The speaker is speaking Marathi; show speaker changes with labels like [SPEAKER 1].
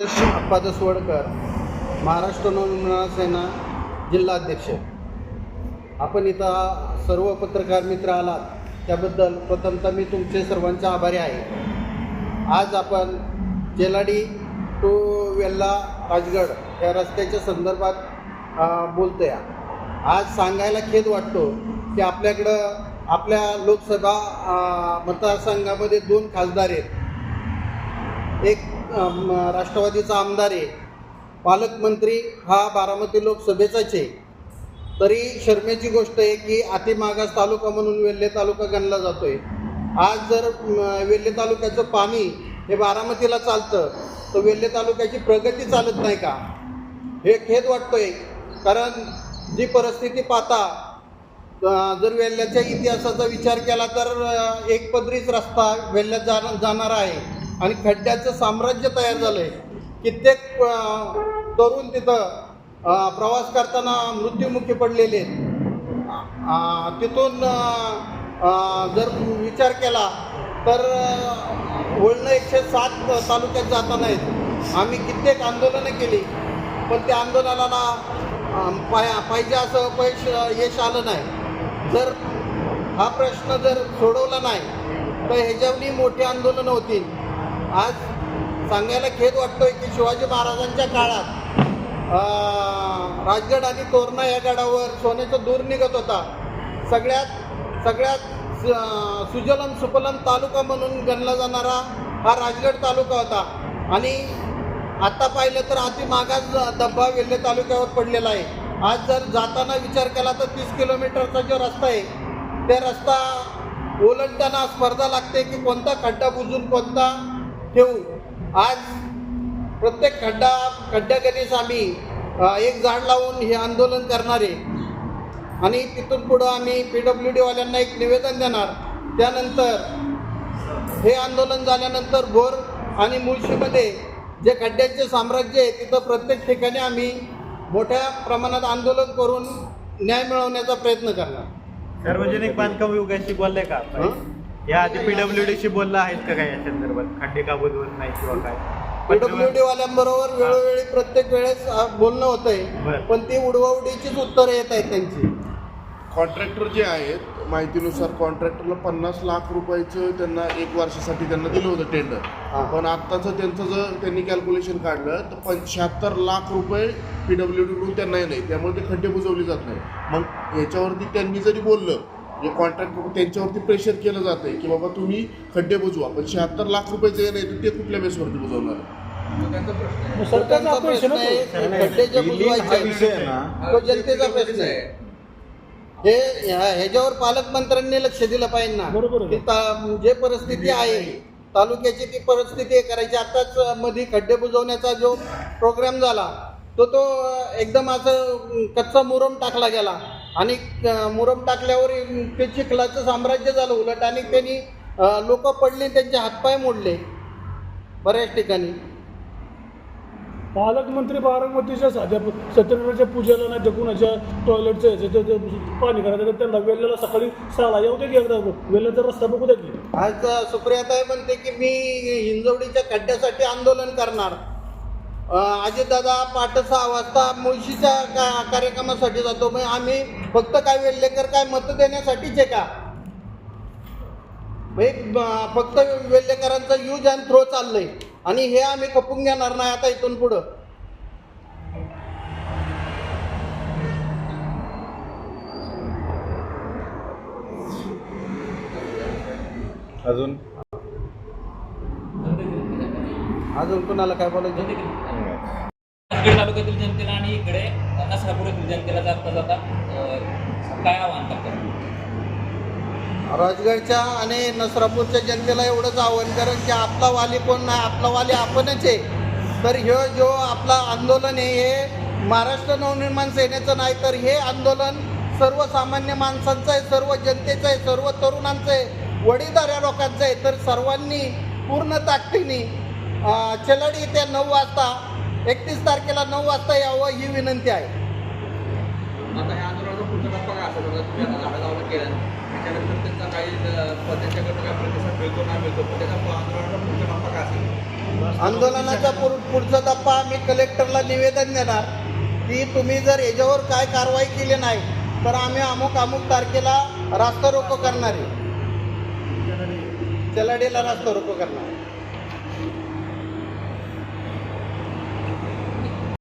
[SPEAKER 1] अप्पा दसवडकर महाराष्ट्र नवनिर्माण सेना जिल्हाध्यक्ष. आपण इथं सर्व पत्रकार मित्र आलात त्याबद्दल प्रथमतः मी तुमचे सर्वांचे आभारी आहे. आज आपण जेलाडी टू वेल्ला राजगड या रस्त्याच्या संदर्भात बोलतो या आज सांगायला खेद वाटतो की आपल्याकडं आपल्या लोकसभा मतदारसंघामध्ये दोन खासदार आहेत. एक राष्ट्रवादीचा आमदार आहे. पालकमंत्री हा बारामती लोकसभेचाच. आहे तरी शर्मेची गोष्ट आहे की अतिमागास तालुका म्हणून वेल्हे तालुका गणला जातो आहे आज जर वेल्हे तालुक्याचं पाणी हे बारामतीला चालतं तर वेल्हे तालुक्याची प्रगती चालत नाही का? हे खेद वाटतोय. कारण जी परिस्थिती पाहता जर वेल्ह्याच्या इतिहासाचा विचार केला तर एकपदरीच एक पदरीच रस्ता वेल्ह्यात जा आहे. आणि खड्ड्याचं साम्राज्य तयार झालं आहे कित्येक तरुण तिथं प्रवास करताना मृत्युमुखी पडलेले आहेत. तिथून जर विचार केला तर वळणं एकशे सात तालुक्यात जाताना आहेत. आम्ही कित्येक आंदोलनं केली पण त्या आंदोलनाला पाया पाहिजे असं पैश यश आलं नाही. जर हा प्रश्न जर सोडवला नाही तर ह्याच्यावरही मोठी आंदोलनं होतील. आज सांगायला खेद वाटतोय की शिवाजी महाराजांच्या काळात राजगड आणि तोरणा या गडावर सोन्याचं दूर निघत होता. सगळ्यात सगळ्यात स- सुजलम सुफलम तालुका म्हणून गणला जाणारा हा राजगड तालुका होता. आणि आता पाहिलं तर अति मागास धब्बा वेल्हे तालुक्यावर पडलेला आहे. आज जर जाताना विचार केला तर तीस किलोमीटरचा जो रस्ता आहे त्या रस्ता ओलंडताना स्पर्धा लागते की कोणता खड्डा बुजून कोणता ठेवू. आज प्रत्येक खड्डा खड्ड्याकधीच आम्ही एक झाड लावून हे आंदोलन करणार आहे. आणि तिथून पुढं आम्ही पी डब्ल्यू डीवाल्यांना एक निवेदन देणार. त्यानंतर हे आंदोलन झाल्यानंतर भोर आणि मुळशीमध्ये जे खड्ड्यांचे साम्राज्य आहे तिथं प्रत्येक ठिकाणी आम्ही मोठ्या प्रमाणात आंदोलन करून न्याय मिळवण्याचा प्रयत्न करणार.
[SPEAKER 2] सार्वजनिक बांधकाम विभागाशी बोलले का? या आधी पीडब्ल्यू डी शी बोलला आहेत का काय या संदर्भात? खड्डे का बुजवत नाही किंवा काय?
[SPEAKER 1] पी डब्ल्यू डी वाल्यांबरोबर वेळोवेळी प्रत्येक वेळेस अ, बोलणं होतंय.
[SPEAKER 2] बरं.
[SPEAKER 1] पण ती उडवाउडीचीच उत्तरं येत आहेत त्यांची.
[SPEAKER 3] कॉन्ट्रॅक्टर जे आहेत माहितीनुसार कॉन्ट्रॅक्टरला पन्नास लाख रुपयाचं त्यांना एक वर्षासाठी त्यांना दिलं होतं टेंडर. पण आत्ताचं त्यांचं जर त्यांनी कॅल्क्युलेशन काढलं तर पंच्याहत्तर लाख रुपये पी डब्ल्यू डीकडून त्यांना नाही त्यामुळे ते खड्डे बुजवले जात नाही मग याच्यावरती त्यांनी जरी बोललं जे कॉन्ट्रॅक्टर त्यांच्यावरती प्रेशर केलं जातं आहे की बाबा तुम्ही खड्डे बुजवा. पण शहात्तर लाख रुपये जे नाही तर ते कुठल्या बेसवरती बुजवणार?
[SPEAKER 1] तर त्यांचा प्रश्न आहे. खड्डे जे बुजवायचे तो जनतेचा प्रश्न आहे. हे ह्या- ह्याच्यावर पालकमंत्र्यांनी लक्ष दिलं पाहिजे ना.
[SPEAKER 4] बरोबर आहे.
[SPEAKER 1] की ता- जे परिस्थिती आहे तालुक्याची ती परिस्थिती आहे करायची. आताच मध्ये खड्डे बुजवण्याचा जो प्रोग्राम झाला तो तो एकदम असं कच्चा मुरम टाकला गेला. आणि मुरम टाकल्यावर ते चिखलाचं साम्राज्य झालं उलट आणि त्यांनी लोक पडली त्यांचे हातपाय मोडले बऱ्याच ठिकाणी.
[SPEAKER 4] पालकमंत्री बारामतीच्या साध्या सत्यनारायणच्या पूजेला नाही तर कुणाच्या टॉयलेटचं पाणी करायचं तर त्यांना वेळेला सकाळी सहाला येऊ दे की एकदा वेळेचा रस्ता बघू द्या की.
[SPEAKER 1] आज सुप्रियाताई म्हणते की मी हिंजवडीच्या खड्ड्यासाठी आंदोलन करणार. अजितदादा पाठ सहा वाजता मुळशीच्या का कार्यक्रमासाठी जातो. मग आम्ही फक्त काय वेल्लेकर काय मत देण्यासाठीचे का? फक्त वेल्लेकरांचा यूज अँड थ्रो चाललंय. आणि हे आम्ही खपून घेणार नाही आता इथून पुढं.
[SPEAKER 2] अजून?
[SPEAKER 1] अजून कुणाला काय बोलायचं?
[SPEAKER 5] तालुक्यातील जनतेला आणि इकडे नसरापुरातील जनतेला जाता जाता अं, काय आवाहन करतात
[SPEAKER 1] राजगडच्या आणि नसरापूरच्या जनतेला एवढंच आव्हान करेन की आपला वाली कोण नाही आपला वाली आपणच आहे. तर ह्यो जो आपला आंदोलन आहे हे महाराष्ट्र नवनिर्माण सेनेचं नाही तर हे आंदोलन सर्वसामान्य माणसांचं आहे सर्व जनतेचं आहे सर्व तरुणांचं आहे वडीलधाऱ्या लोकांचं आहे. तर सर्वांनी पूर्ण ताकदीने चलाडी येत्या नऊ वाजता एकतीस तारखेला नऊ वाजता यावं ही विनंती आहे.
[SPEAKER 6] आंदोलनाचा
[SPEAKER 1] पुढचा टप्पा आम्ही कलेक्टरला निवेदन देणार. की तुम्ही जर याच्यावर काय कारवाई केली नाही तर आम्ही अमुक अमुक तारखेला रास्ता रोको करणार आहे. चलाडीला रास्ता रोको करणार.